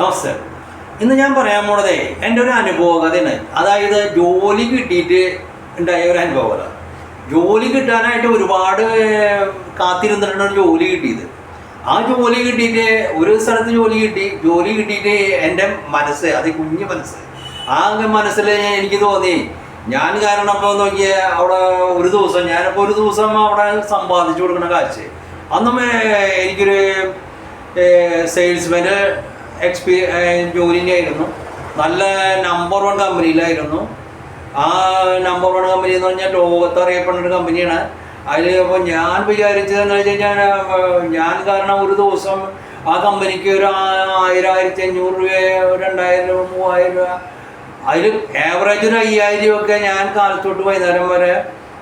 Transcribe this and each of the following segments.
നമസ്കാരം ഇന്ന് ഞാൻ പറയാൻ പോണതേ എന്റെ ഒരു അനുഭവ കഥയാണ്. അതായത് ജോലി കിട്ടിയിട്ട് ഉണ്ടായ ഒരു അനുഭവ ജോലി കിട്ടാനായിട്ട് ഒരുപാട് കാത്തിരുന്നിട്ടാണ് ജോലി കിട്ടിയത്. ആ ജോലി കിട്ടിയിട്ട് ഒരു സ്ഥലത്ത് ജോലി കിട്ടി. ജോലി കിട്ടിയിട്ട് എന്റെ മനസ്സ് അത് കുഞ്ഞു മനസ്സ്. ആ മനസ്സിൽ എനിക്ക് തോന്നി ഞാൻ കാരണം ഇപ്പോൾ നോക്കിയ അവിടെ ഒരു ദിവസം ഞാനിപ്പോൾ ഒരു ദിവസം അവിടെ സമ്പാദിച്ചു കൊടുക്കുന്ന കാശ്. അന്നും എനിക്കൊരു സെയിൽസ്മാന് എക്സ്പീ ജോലിന്റെ ആയിരുന്നു നല്ല നമ്പർ വൺ കമ്പനിയിലായിരുന്നു ആ നമ്പർ വൺ കമ്പനി എന്ന് പറഞ്ഞാൽ ലോകത്ത് അറിയപ്പെടുന്ന ഒരു കമ്പനിയാണ് അതിൽ അപ്പോൾ ഞാൻ വിചാരിച്ചതെന്ന് വെച്ച് കഴിഞ്ഞാൽ ഞാൻ കാരണം ഒരു ദിവസം ആ കമ്പനിക്ക് ഒരു ആയിരം ആയിരത്തി അഞ്ഞൂറ് രൂപ രണ്ടായിരം രൂപ മൂവായിരം രൂപ. അതിൽ ആവറേജ് ഒരു അയ്യായിരം ഒക്കെ ഞാൻ കാലത്തോട്ട് വൈകുന്നേരം വരെ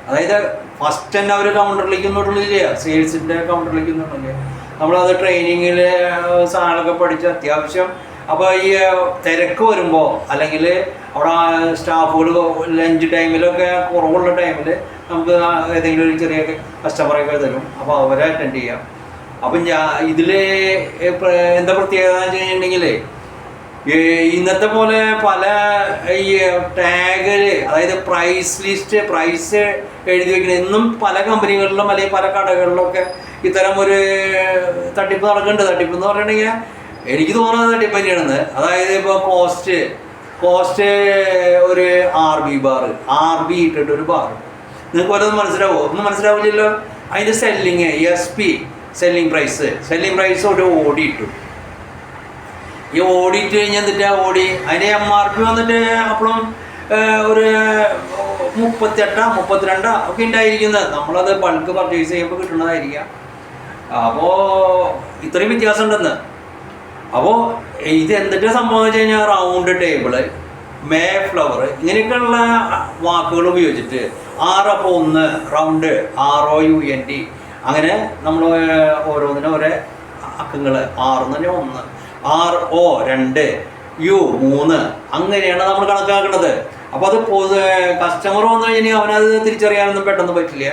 അതായത് ഫസ്റ്റ് തന്നെ അവർ കൗണ്ടറിലേക്ക് ഒന്നും ഒന്നുമില്ല സെയിൽസിന്റെ കൗണ്ടറിലേക്ക് ഒന്നും ഒന്നുമില്ല നമ്മളത് ട്രെയിനിങ്ങിൽ സാധനമൊക്കെ പഠിച്ച് അത്യാവശ്യം. അപ്പോൾ ഈ തിരക്ക് വരുമ്പോൾ അല്ലെങ്കിൽ അവിടെ സ്റ്റാഫുകൾ ലഞ്ച് ടൈമിലൊക്കെ കുറവുള്ള ടൈമിൽ നമുക്ക് ഏതെങ്കിലും ഒരു ചെറിയ കസ്റ്റമറൊക്കെ തരും. അപ്പോൾ അവരെ അറ്റൻഡ് ചെയ്യാം. അപ്പം ഞാൻ ഇതിൽ എന്താ പ്രത്യേകത എന്ന് വെച്ച് ഇന്നത്തെ പോലെ പല ഈ ടാഗ് അതായത് പ്രൈസ് ലിസ്റ്റ് പ്രൈസ് എഴുതി വെക്കുന്ന ഇന്നും പല കമ്പനികളിലും അല്ലെങ്കിൽ പല കടകളിലൊക്കെ ഇത്തരം ഒരു തട്ടിപ്പ് നടക്കുന്നുണ്ട്. തട്ടിപ്പ് എന്ന് പറഞ്ഞിട്ടുണ്ടെങ്കിൽ എനിക്ക് തോന്നുന്നത് തട്ടിപ്പ് തന്നെയാണെന്ന്. അതായത് ഇപ്പോൾ കോസ്റ്റ് കോസ്റ്റ് ഒരു R B bar R B ഇട്ടിട്ട് ഒരു ബാർ നിങ്ങൾക്ക് വല്ലതും മനസ്സിലാവോ? ഒന്നും മനസ്സിലാവില്ലല്ലോ. അതിന്റെ selling S P selling price selling price ഒരു ഓടി ഇട്ടു. ഈ ഓടിയിട്ട് കഴിഞ്ഞാൽ എന്നിട്ട് ഓടി അതിന്റെ എം ആർ പി വന്നിട്ട് അപ്പോഴും ഒരു മുപ്പത്തെട്ടാ മുപ്പത്തിരണ്ടാ ഒക്കെ ഉണ്ടായിരിക്കുന്നത്. നമ്മളത് ബൾക്ക് പർച്ചേസ് ചെയ്യുമ്പോൾ കിട്ടുന്നതായിരിക്കാം. അപ്പോൾ ഇത്രയും വ്യത്യാസം ഉണ്ടെന്ന് അപ്പോൾ ഇത് എന്തൊക്കെ സംഭവം വെച്ച് കഴിഞ്ഞാൽ റൗണ്ട് ടേബിൾ മേ ഫ്ലവർ ഇങ്ങനെയൊക്കെയുള്ള വാക്കുകൾ ഉപയോഗിച്ചിട്ട് ആറ് അപ്പോൾ ഒന്ന് round R O U N T അങ്ങനെ നമ്മൾ ഓരോന്നിനും ഓരോ അക്കങ്ങൾ ആറ് തന്നെ ഒന്ന് ആർ ഒ രണ്ട് യു മൂന്ന്. അങ്ങനെയാണ് നമ്മൾ കണക്കാക്കുന്നത് അപ്പോൾ അത് കസ്റ്റമർ വന്നു കഴിഞ്ഞാൽ അവനത് തിരിച്ചറിയാനൊന്നും പെട്ടെന്ന് പറ്റില്ല.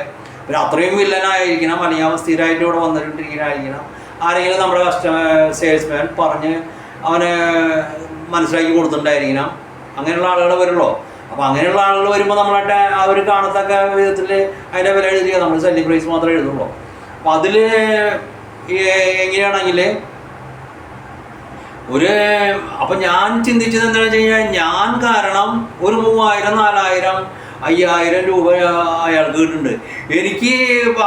പിന്നെ അത്രയും വില്ലനായിരിക്കണം. അല്ലെങ്കിൽ സ്ഥിരമായിട്ട് ഇവിടെ വന്നിട്ടുണ്ടെങ്കിലായിരിക്കണം ആരെങ്കിലും നമ്മുടെ കസ്റ്റമർ സെയിൽസ്മാൻ പറഞ്ഞ് അവന് മനസ്സിലാക്കി കൊടുത്തിട്ടുണ്ടായിരിക്കണം. അങ്ങനെയുള്ള ആളുകൾ വരുള്ളൂ. അപ്പോൾ അങ്ങനെയുള്ള ആളുകൾ വരുമ്പോൾ നമ്മളായിട്ട് അവർ കാണത്തക്ക വിധത്തിൽ അതിന്റെ വില എഴുതിയ നമ്മൾ സെല്ലിംഗ് പ്രൈസ് മാത്രമേ എഴുതുള്ളൂ. അപ്പം അതിൽ എങ്ങനെയാണെങ്കിൽ ഒരു അപ്പം ഞാൻ ചിന്തിച്ചത് എന്താണെന്ന് വെച്ച് കഴിഞ്ഞാൽ ഞാൻ കാരണം ഒരു മൂവായിരം നാലായിരം അയ്യായിരം രൂപ അയാൾക്ക് കിട്ടുന്നുണ്ട്. എനിക്ക്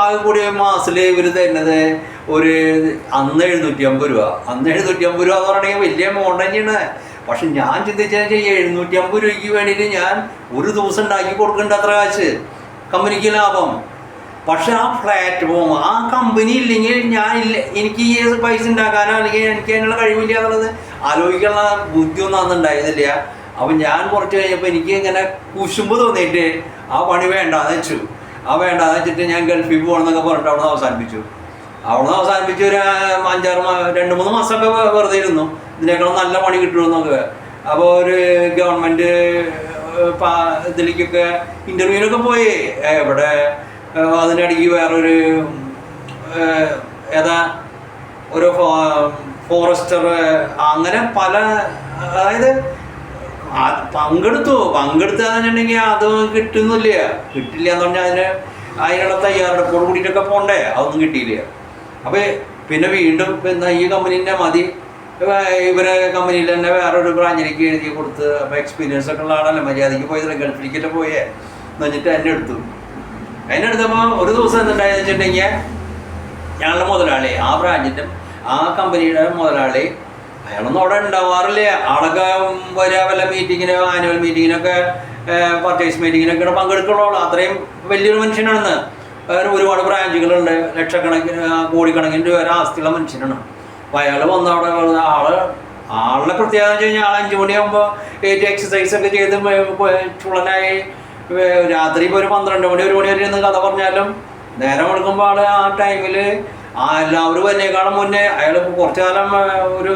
ആകെ കൂടി മാസത്തിൽ ഇവർ തരുന്നത് ഒരു അന്ന് എഴുന്നൂറ്റി അമ്പത് രൂപ. അന്ന് എഴുന്നൂറ്റി അമ്പത് രൂപ എന്ന് പറഞ്ഞാൽ വലിയ എമൗണ്ട് തന്നെയാണ്. പക്ഷെ ഞാൻ ചിന്തിച്ചാൽ എഴുന്നൂറ്റി അമ്പത് രൂപയ്ക്ക് വേണ്ടിയിട്ട് ഞാൻ ഒരു ദിവസം ഉണ്ടാക്കി കൊടുക്കേണ്ട അത്ര കാശ്. കമ്പനിക്ക് ലാഭം. പക്ഷെ ആ ഫ്ലാറ്റ് പ്ലാറ്റ്ഫോം ആ കമ്പനി ഇല്ലെങ്കിൽ ഞാൻ ഇല്ല എനിക്ക് ഈ പൈസ ഉണ്ടാക്കാനോ അല്ലെങ്കിൽ എനിക്ക് അതിനുള്ള കഴിവില്ല എന്നുള്ളത് ആലോചിക്കാനുള്ള ബുദ്ധിയൊന്നും അന്ന് ഉണ്ടായിരുന്നില്ല. അപ്പം ഞാൻ കുറച്ച് കഴിഞ്ഞപ്പോൾ എനിക്ക് ഇങ്ങനെ കുശുമ്പ് തോന്നിയിട്ട് ആ പണി വേണ്ട വേണ്ടാന്ന് വെച്ചു. ആ വേണ്ട വേണ്ടാന്ന് വെച്ചിട്ട് ഞാൻ ഗൾഫിൽ പോകണമെന്നൊക്കെ പറഞ്ഞിട്ട് അവിടെ അവസാനിപ്പിച്ചു. അവിടെ അവസാനിപ്പിച്ച് ഒരു അഞ്ചാറ് രണ്ട് മൂന്ന് മാസമൊക്കെ വെറുതെ ഇരുന്നു. ഇതിനേക്കാളും നല്ല പണി കിട്ടുമെന്നൊക്കെ അപ്പോൾ ഒരു ഗവൺമെന്റ് ഇതിലേക്കൊക്കെ ഇന്റർവ്യൂവിനൊക്കെ പോയി. ഇവിടെ അതിനിടയ്ക്ക് വേറൊരു ഏതാ ഒരു ഫോറസ്റ്റർ അങ്ങനെ പല അതായത് പങ്കെടുത്തു. പങ്കെടുത്താന്നുണ്ടെങ്കിൽ അത് കിട്ടുന്നില്ല. കിട്ടില്ല എന്ന് പറഞ്ഞാൽ അതിന് അതിനുള്ള തയ്യാറെടുപ്പോട് കൂടിയിട്ടൊക്കെ പോണ്ടേ? അതൊന്നും കിട്ടിയില്ല. അപ്പോൾ പിന്നെ വീണ്ടും പിന്നെ ഈ കമ്പനീന്റെ മതി. ഇവ- ഇവരെ കമ്പനിയിൽ തന്നെ വേറൊരു ബ്രാഞ്ചിലേക്ക് എഴുതി കൊടുത്ത് അപ്പോൾ എക്സ്പീരിയൻസ് ഒക്കെ ഉള്ള ആളല്ലേ? മര്യാദയ്ക്ക് പോയതല്ല ഗൾഫിലേക്കൊക്കെ പോയേ. എന്ന് വെച്ചിട്ട് എന്നെ എടുത്തു. എന്നെ എടുത്തപ്പോൾ ഒരു ദിവസം എന്തുണ്ടായെന്ന് വെച്ചിട്ടുണ്ടെങ്കിൽ ഞങ്ങളുടെ മുതലാളി ആ ബ്രാഞ്ചിന്റെ ആ കമ്പനിയുടെ മുതലാളി അയാളൊന്നും അവിടെ ഉണ്ടാവാറില്ല. ആളൊക്കെ വരിക വല്ല മീറ്റിങ്ങിനോ ആനുവൽ മീറ്റിങ്ങിനൊക്കെ പർച്ചേസ് മീറ്റിങ്ങിനൊക്കെ പങ്കെടുക്കുള്ളൂ അത്രയും വലിയൊരു മനുഷ്യനാണെന്ന്. ഒരുപാട് ബ്രാഞ്ചുകളുണ്ട് ലക്ഷക്കണക്കിന് കോടിക്കണക്കിന് രൂപ വരെ ആസ്തിയുള്ള മനുഷ്യനാണ്. അപ്പോൾ അയാൾ വന്ന് അവിടെ ആൾ ആളുടെ പ്രത്യേകത വെച്ച് കഴിഞ്ഞാൽ ആൾ അഞ്ച് മണിയാകുമ്പോൾ ഏറ്റവും എക്സസൈസ് ഒക്കെ ചെയ്ത് ചുള്ളനായി രാത്രി ഇപ്പോൾ ഒരു പന്ത്രണ്ട് മണി ഒരു മണി വരെ ഇരുന്ന് കഥ പറഞ്ഞാലും നേരം എടുക്കുമ്പോൾ ആൾ ആ ടൈമിൽ ആ എല്ലാവരും എന്നെക്കാളും മുന്നേ അയാൾ കുറച്ചു കാലം ഒരു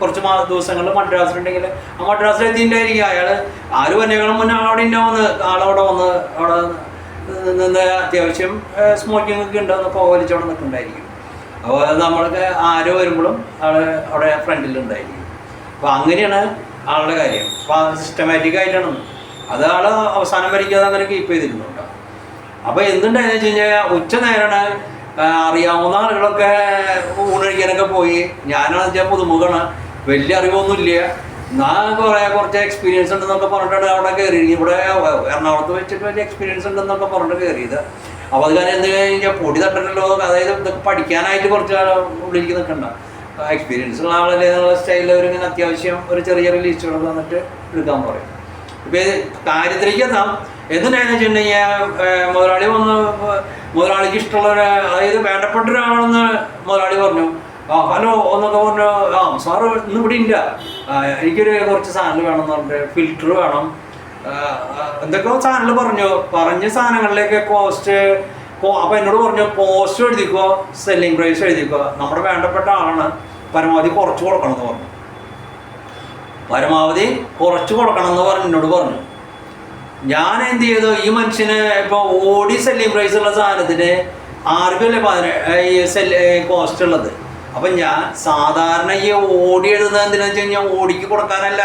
കുറച്ച് മാ ദിവസങ്ങൾ മദ്രാസിലുണ്ടെങ്കിൽ ആ മദ്രാസിൽ എത്തിയിട്ടുണ്ടായിരിക്കും അയാൾ ആരും എന്നെക്കാളും മുന്നേ ആളവിടെ വന്ന് ആളവിടെ വന്ന് അവിടെ നിന്ന് അത്യാവശ്യം സ്മോക്കിംഗ് ഒക്കെ ഉണ്ടെന്ന് പോകലിച്ചവിടെ നിൽക്കുന്നുണ്ടായിരിക്കും. അപ്പോൾ നമ്മൾക്ക് ആര് വരുമ്പോഴും ആൾ അവിടെ ഫ്രണ്ടിൽ ഉണ്ടായിരിക്കും അപ്പോൾ അങ്ങനെയാണ് ആളുടെ കാര്യം. അപ്പോൾ സിസ്റ്റമാറ്റിക് ആയിട്ടാണ്. അത് ആൾ അവസാനം വരയ്ക്കാതെ അങ്ങനെ കീപ്പ് ചെയ്തിരുന്നുണ്ടാവും അപ്പോൾ എന്തുണ്ടായെന്ന് വെച്ച് കഴിഞ്ഞാൽ ഉച്ച നേരമാണ് അറിയാവുന്ന ആളുകളൊക്കെ ഊണഴിക്കാനൊക്കെ പോയി. ഞാനാണെന്ന് വെച്ചാൽ പുതുമുഖാണ് വലിയ അറിവൊന്നുമില്ല. ഞാൻ കുറേ കുറച്ച് എക്സ്പീരിയൻസ് ഉണ്ടെന്നൊക്കെ പറഞ്ഞിട്ടാണ് അവിടെ കയറി ഇവിടെ എറണാകുളത്ത് വെച്ചിട്ട് വലിയ എക്സ്പീരിയൻസ് ഉണ്ടെന്നൊക്കെ പറഞ്ഞിട്ട് കയറിയത്. അപ്പോൾ അത് കാരണം എന്ത് കഴിഞ്ഞാൽ പൊടി തട്ടണല്ലോ അതായത് ഇതൊക്കെ പഠിക്കാനായിട്ട് കുറച്ച് ആൾ ഉള്ളിലേക്ക് നിൽക്കണ്ട. എക്സ്പീരിയൻസ് ഉള്ള ആളല്ലേ എന്നുള്ള സ്റ്റൈലിൽ അവരിങ്ങനെ അത്യാവശ്യം ഒരു ചെറിയ ചെറിയ ലിസ്റ്റുകൾ തന്നിട്ട് എടുക്കാൻ പറയും. ഇപ്പൊ കാര്യത്തിലേക്ക് എത്താം. എന്തിനാന്ന് വെച്ചിട്ടുണ്ടെങ്കിൽ മുതലാളി വന്ന് മുതലാളിക്ക് ഇഷ്ടമുള്ള ഒരു അതായത് വേണ്ടപ്പെട്ട ഒരാളാണെന്ന് മുതലാളി പറഞ്ഞു. ആ ഹലോ എന്നൊക്കെ പറഞ്ഞു ആ സാറ് ഇന്ന് ഇവിടെ ഇല്ല. എനിക്കൊരു കുറച്ച് സാധനങ്ങൾ വേണം എന്ന് പറഞ്ഞിട്ട് ഫിൽറ്റർ വേണം. എന്തൊക്കെയോ സാധനങ്ങൾ പറഞ്ഞു. പറഞ്ഞ സാധനങ്ങളിലേക്ക് കോസ്റ്റ് അപ്പൊ എന്നോട് പറഞ്ഞു പോസ്റ്റ് എഴുതിക്കോ സെല്ലിംഗ് പ്രൈസ് എഴുതിക്കോ. നമ്മുടെ വേണ്ടപ്പെട്ട ആളാണ്. പരമാവധി കുറച്ച് കൊടുക്കണം എന്ന് പറഞ്ഞു. പരമാവധി കുറച്ച് കൊടുക്കണം എന്ന് പറഞ്ഞു എന്നോട് പറഞ്ഞു. ഞാൻ എന്ത് ചെയ്തു? ഈ മനുഷ്യന് ഇപ്പൊ ഓടി സെല്ലിംഗ് പ്രൈസ് ഉള്ള സാധനത്തിന് ആർക്കല്ലേ പതിനെ ഈ സെൽ കോസ്റ്റ് ഉള്ളത്? അപ്പം ഞാൻ സാധാരണ ഈ ഓടി എഴുതുന്നത് എന്തിനാന്ന് വെച്ച് കഴിഞ്ഞാൽ ഓടിക്ക് കൊടുക്കാനല്ല.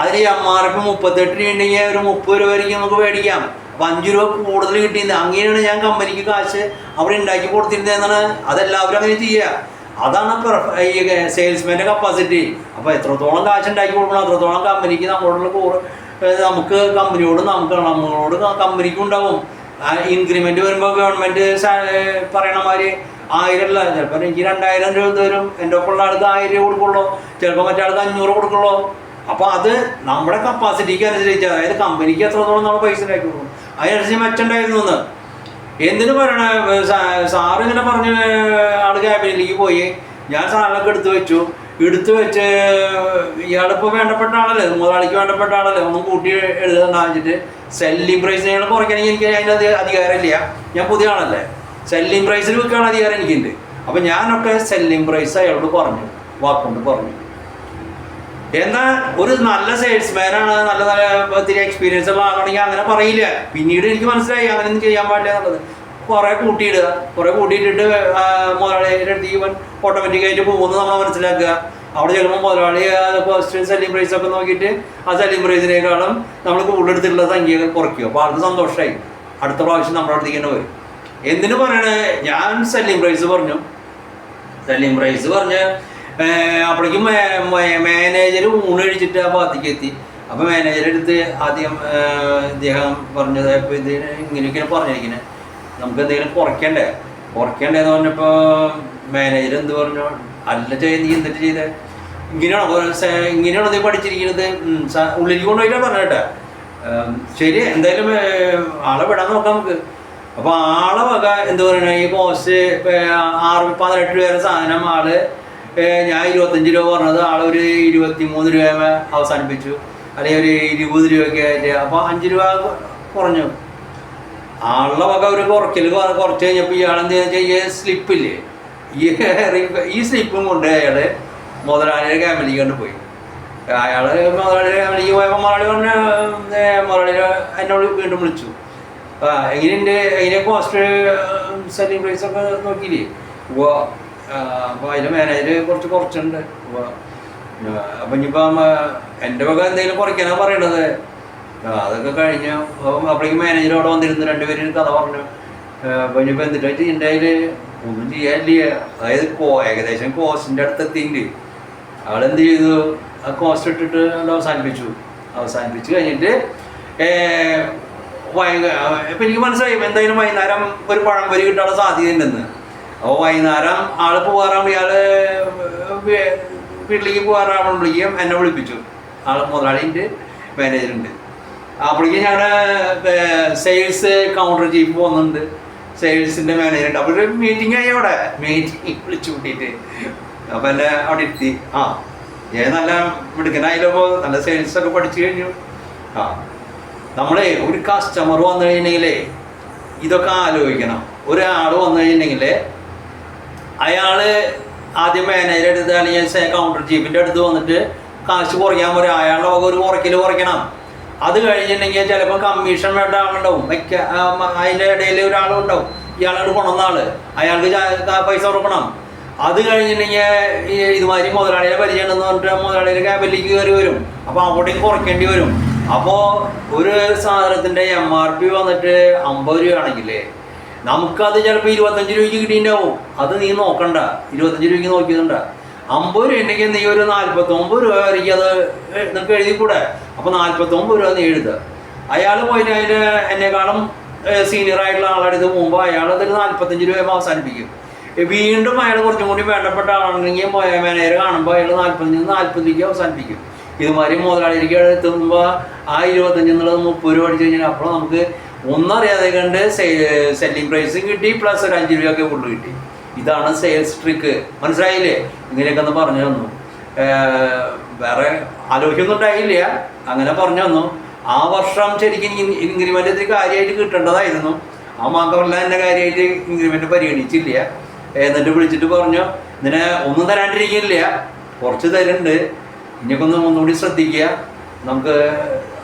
അതിന് എം ആർ എഫ് മുപ്പത്തെട്ട് രൂപ ഉണ്ടെങ്കിൽ ഒരു മുപ്പത് രൂപ വരെയും നമുക്ക് മേടിക്കാം. അപ്പം അഞ്ച് രൂപ കൂടുതൽ കിട്ടിയിരുന്നത് അങ്ങനെയാണ് ഞാൻ കമ്പനിക്ക് കാശ് അവിടെ ഉണ്ടാക്കി കൊടുത്തിരുന്നതെന്നാണ് അതെല്ലാവരും അങ്ങനെ ചെയ്യുക അതാണ് ഈ സെയിൽസ്മാന്റെ കപ്പാസിറ്റി അപ്പോൾ എത്രത്തോളം കാശ് ഉണ്ടാക്കി കൊടുക്കണം അത്രത്തോളം കമ്പനിക്ക് നമ്മളോടുള്ള നമുക്ക് കമ്പനിയോട് നമുക്ക് നമ്മളോട് കമ്പനിക്കും ഉണ്ടാവും. ഇൻക്രിമെന്റ് വരുമ്പോ ഗവൺമെന്റ് പറയണ മാതിരി ആയിരം അല്ല ചിലപ്പോൾ എനിക്ക് രണ്ടായിരം രൂപ തരും. എന്റെ ഒപ്പമുള്ള ആൾക്ക് ആയിരം രൂപ കൊടുക്കുള്ളൂ. ചിലപ്പോൾ മറ്റേ ആൾക്ക് അഞ്ഞൂറ് കൊടുക്കുള്ളൂ. അപ്പോൾ അത് നമ്മുടെ കപ്പാസിറ്റിക്ക് അനുസരിച്ച് അതായത് കമ്പനിക്ക് എത്രത്തോളം നമ്മൾ പൈസ ഉണ്ടാക്കി കൊടുക്കും. അതിനനുസരിച്ച് മെച്ചുണ്ടായിരുന്നു എന്ന്. എന്തിനു പറയണ സാറ് ഇങ്ങനെ പറഞ്ഞ് ആൾ ക്യാബിനിലേക്ക് പോയി. ഞാൻ സാറിനൊക്കെ എടുത്തു വെച്ചു. എടുത്തു വെച്ച് ഇയാളിപ്പോൾ വേണ്ടപ്പെട്ട ആളല്ലേ? മുതലാളിക്ക് വേണ്ടപ്പെട്ട ആളല്ലേ? ഒന്നും കൂട്ടി എഴുതണ്ട വെച്ചിട്ട് സെല്ലിംഗ് പ്രൈസ് ഞങ്ങൾ കുറയ്ക്കണമെങ്കിൽ എനിക്ക് അധി- അധികാരമില്ല. ഞാൻ പുതിയ ആളല്ലേ. സെല്ലിംഗ് പ്രൈസിൽ വെക്കാനുള്ള അധികാരം എനിക്കുണ്ട്. അപ്പം ഞാനൊക്കെ സെല്ലിംഗ് പ്രൈസ് അയാളോട് പറഞ്ഞു. വാക്കുകൊണ്ട് പറഞ്ഞു. എന്നാൽ ഒരു നല്ല സെയിൽസ്മാൻ ആണ് നല്ല നല്ല ഒത്തിരി എക്സ്പീരിയൻസ് ഉള്ള ആളാണെങ്കിൽ അങ്ങനെ പറയില്ല. പിന്നീട് എനിക്ക് മനസ്സിലായി അങ്ങനെ ഒന്നും ചെയ്യാൻ പാടില്ല എന്നുള്ളത്. കുറെ കൂട്ടിയിടുക. കുറെ കൂട്ടിയിട്ടിട്ട് മുതലാളിയുടെ അടുത്ത് ഇവൻ ഓട്ടോമാറ്റിക് ആയിട്ട് പോകുന്നത് നമ്മൾ മനസ്സിലാക്കുക. അവിടെ ചെല്ലുമ്പോൾ മുതലാളി ഫസ്റ്റ് സെല്ലിംഗ് പ്രൈസ് ഒക്കെ നോക്കിയിട്ട് ആ സെല്ലിംഗ് പ്രൈസിനേക്കാളും നമ്മൾ കൂടുതലെടുത്തിട്ടുള്ള സംഖ്യ കുറയ്ക്കും അപ്പോൾ ആൾക്ക് സന്തോഷമായി അടുത്ത പ്രാവശ്യം നമ്മുടെ അടുത്തേക്ക് തന്നെ വരും. എന്തിനു പറയണേ? ഞാൻ സെല്ലിംഗ് പ്രൈസ് പറഞ്ഞു. സെല്ലിംഗ് പ്രൈസ് പറഞ്ഞ് അപ്പോഴേക്കും മാനേജർ ഊണ് കഴിച്ചിട്ട് ആ ഭാഗത്തേക്ക് എത്തി. അപ്പോൾ മാനേജറെ അടുത്ത് ആദ്യം ഇദ്ദേഹം പറഞ്ഞത് ഇപ്പോൾ ഇത് ഇങ്ങനെയൊക്കെയാണ് പറഞ്ഞിരിക്കുന്നത് നമുക്ക് എന്തെങ്കിലും കുറയ്ക്കണ്ടേ? കുറയ്ക്കണ്ടേന്ന് പറഞ്ഞപ്പോൾ മാനേജർ എന്ത് പറഞ്ഞു? അല്ല ചെയ്ത് നീ എന്നിട്ട് ചെയ്തേ? ഇങ്ങനെയാണോ ഇങ്ങനെയാണോ നീ പഠിച്ചിരിക്കുന്നത്? ഉള്ളിലേക്ക് കൊണ്ടുപോയിട്ടാ പറഞ്ഞേട്ടെ ശരി എന്തായാലും ആളെ വിടാൻ നോക്കാം നമുക്ക്. അപ്പോൾ ആളെ വക എന്ത് പറയുന്നത് ഈ കോസ്റ്റ് ആറ് പതിനെട്ട് രൂപ സാധനം ആൾ ഞാൻ ഇരുപത്തഞ്ച് രൂപ പറഞ്ഞത് ആളെ ഒരു ഇരുപത്തി മൂന്ന് രൂപ അവസാനിപ്പിച്ചു. അല്ലെങ്കിൽ ഒരു ഇരുപത് രൂപയൊക്കെ ആയിട്ട്. അപ്പൊ അഞ്ച് രൂപ കുറഞ്ഞു. ആളുടെ വക ഒരു കുറയ്ക്കൽ കുറച്ച് കഴിഞ്ഞപ്പോൾ ഇയാൾ ചെയ്യാ വെച്ചാൽ ഈ സ്ലിപ്പില്ലേ? ഈ സ്ലിപ്പും കൊണ്ട് അയാൾ മുതലാളിയുടെ ക്യാമ്പിലേക്ക് കണ്ട് പോയി. അയാൾ മുതലാളിയുടെ ക്യാമ്പിലേക്ക് പോയപ്പോൾ മുതലാളി പറഞ്ഞ മുതലാളി എന്നോട് വീണ്ടും വിളിച്ചു. ആ എങ്ങനെയുണ്ട് എങ്ങനെ കോസ്റ്റ് സെല്ലിംഗ് പ്രൈസ് ഒക്കെ നോക്കിയില്ലേ? ഓ അപ്പോൾ അതിന്റെ മാനേജർ കുറച്ച് കുറച്ചുണ്ട് ഉവ്വ അപ്പം ഇനിയിപ്പം എന്റെ വക എന്തെങ്കിലും കുറയ്ക്കാനാണ് പറയണത്? അതൊക്കെ കഴിഞ്ഞ് അപ്പം അപ്പോഴേക്കും മാനേജർ അവിടെ വന്നിരുന്നു രണ്ടുപേരും കഥ പറഞ്ഞു. അപ്പം ഇനിയിപ്പോൾ എന്നിട്ട് എന്റെ അതിൽ ഒന്നും ചെയ്യാനില്ല. അതായത് കോ ഏകദേശം കോസ്റ്റിന്റെ അടുത്ത് അവളെന്ത് ചെയ്തു? ആ കോസ്റ്റ് ഇട്ടിട്ട് അവസാനിപ്പിച്ചു. അവസാനിപ്പിച്ച് കഴിഞ്ഞിട്ട് ഇപ്പം എനിക്ക് മനസ്സിലായി. എന്തായാലും വൈകുന്നേരം ഒരു പഴംപൊരി കിട്ടാനുള്ള സാധ്യതയുണ്ടെന്ന്. അപ്പോൾ വൈകുന്നേരം ആൾ പോകാറാകുമ്പോൾ ഇയാൾ വീട്ടിലേക്ക് പോകാറാകുമ്പോഴേക്കും എന്നെ വിളിപ്പിച്ചു. ആൾ മുതലാളിന്റെ മാനേജറുണ്ട് അപ്പോഴേക്കും ഞങ്ങളുടെ സെയിൽസ് കൗണ്ടർ ചീഫ് പോകുന്നുണ്ട് സെയിൽസിന്റെ മാനേജറുണ്ട് അപ്പോൾ ഒരു മീറ്റിംഗ് ആയി അവിടെ. മീറ്റിംഗ് വിളിച്ചു കൂട്ടിയിട്ട്. അപ്പം എന്നെ അവിടെ ഇരുത്തി. ആ ഏ നല്ല മിടുക്കനായാലപ്പോൾ നല്ല സെയിൽസ് ഒക്കെ പഠിച്ചു കഴിഞ്ഞു. ആ നമ്മളെ ഒരു കസ്റ്റമർ വന്നു കഴിഞ്ഞിട്ടുണ്ടെങ്കിലേ ഇതൊക്കെ ആലോചിക്കണം. ഒരാൾ വന്നു കഴിഞ്ഞിട്ടുണ്ടെങ്കിൽ അയാൾ ആദ്യം മാനേജർ എടുത്ത് അല്ലെങ്കിൽ കൗണ്ടർ ചീഫിന്റെ അടുത്ത് വന്നിട്ട് കാശ് കുറയ്ക്കാൻ പറയും അയാളുടെ ഒരു കുറയ്ക്കൽ കുറയ്ക്കണം. അത് കഴിഞ്ഞിട്ടുണ്ടെങ്കിൽ ചിലപ്പോൾ കമ്മീഷൻ വേണ്ട ആളുണ്ടാവും. മിക്ക അതിന്റെ ഇടയിൽ ഒരാളുണ്ടാവും. ഇയാളോട് കൊണ്ടുവന്ന ആൾ. അയാൾക്ക് പൈസ കൊടുക്കണം. അത് കഴിഞ്ഞിട്ടുണ്ടെങ്കിൽ ഈ ഇതുമാതിരി മുതലാളിയെ പരിചയമുണ്ടെന്ന് പറഞ്ഞിട്ട് മുതലാളിയുടെ ക്യാബിലേക്ക് കയറി വരും. അപ്പോൾ അങ്ങോട്ടേക്ക് കുറയ്ക്കേണ്ടി വരും. അപ്പോൾ ഒരു സാധനത്തിന്റെ എം ആർ പി വന്നിട്ട് അമ്പത് രൂപയാണെങ്കിലേ നമുക്കത് ചിലപ്പോൾ ഇരുപത്തഞ്ച് രൂപയ്ക്ക് കിട്ടിയിട്ടുണ്ടാവും. അത് നീ നോക്കണ്ട. ഇരുപത്തഞ്ച് രൂപയ്ക്ക് നോക്കിയതുണ്ട. അമ്പത് രൂപ ഉണ്ടെങ്കിൽ നീ ഒരു നാൽപ്പത്തൊമ്പത് രൂപ വരയ്ക്ക് അത് നിനക്ക് എഴുതിക്കൂടെ? അപ്പോൾ നാൽപ്പത്തൊമ്പത് രൂപ നീ എഴുത അയാൾ പോയിട്ട് അതിന് എന്നെക്കാളും സീനിയർ ആയിട്ടുള്ള ആളുടെ ഇത് പോകുമ്പോൾ അയാൾ അതൊരു നാൽപ്പത്തഞ്ച് രൂപ അവസാനിപ്പിക്കും. വീണ്ടും അയാൾ കുറച്ചും കൂടി വേണ്ടപ്പെട്ട ആളാണെങ്കിൽ മാനേജർ കാണുമ്പോൾ അയാൾ നാൽപ്പത്തഞ്ച് നാൽപ്പതിലേക്ക് അവസാനിപ്പിക്കും. ഇതുമാതിരി മുതലാളിക്ക് എത്തുമ്പോൾ ആ ഇരുപത്തഞ്ച് എന്നുള്ളത് മുപ്പത് രൂപ അടിച്ചു കഴിഞ്ഞാൽ അപ്പോൾ നമുക്ക് ഒന്നറിയാതെ കണ്ട് സെല്ലിംഗ് പ്രൈസും കിട്ടി പ്ലസ് ഒരു അഞ്ച് രൂപയൊക്കെ കൂടുതൽ കിട്ടി. ഇതാണ് സെയിൽസ് ട്രിക്ക് മനസ്സിലായില്ലേ? ഇങ്ങനെയൊക്കെ ഒന്ന് പറഞ്ഞു തന്നു. വേറെ ആലോചിക്കൊന്നും ഉണ്ടായില്ല. അങ്ങനെ പറഞ്ഞു തന്നു. ആ വർഷം ശരിക്കും ഇൻക്രിമെന്റ് ഇത്തിരി കാര്യമായിട്ട് കിട്ടേണ്ടതായിരുന്നു. ആ മാത്രമല്ല എന്റെ കാര്യമായിട്ട് ഇൻക്രിമെന്റ് പരിഗണിച്ചില്ല. എന്നിട്ട് വിളിച്ചിട്ട് പറഞ്ഞു ഇതിനെ ഒന്നും തരാണ്ടിരിക്കില്ല കുറച്ച് തരുന്നുണ്ട് ഇനിയൊക്കെ ഒന്ന് ഒന്നുകൂടി ശ്രദ്ധിക്കുക. നമുക്ക്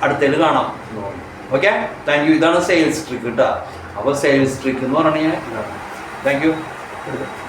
അടുത്തേൽ കാണാം. എന്ന് പറഞ്ഞു. ഓക്കെ താങ്ക് യു ഇതാണ് സെയിൽസ് ട്രിക്ക് കേട്ടോ അപ്പോൾ സെയിൽസ് ട്രിക്ക് എന്ന് പറഞ്ഞു കഴിഞ്ഞാൽ താങ്ക് യു കൊടുക്കും